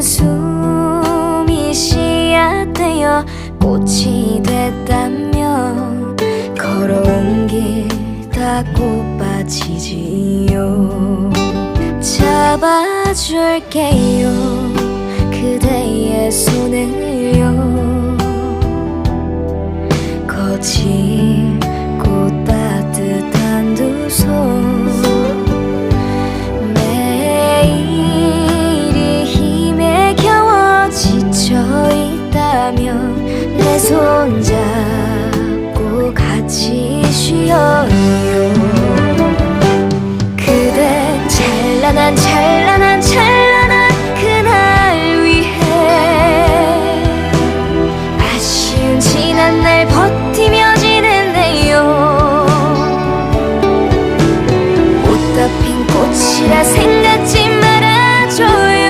숨이 씨앗되어 꽃이 됐다면 걸어온 길다 꽃밭이지요. 잡아줄게요. 그대의 손을요. 거친 손잡고 같이 쉬어요. 그대 찬란한 찬란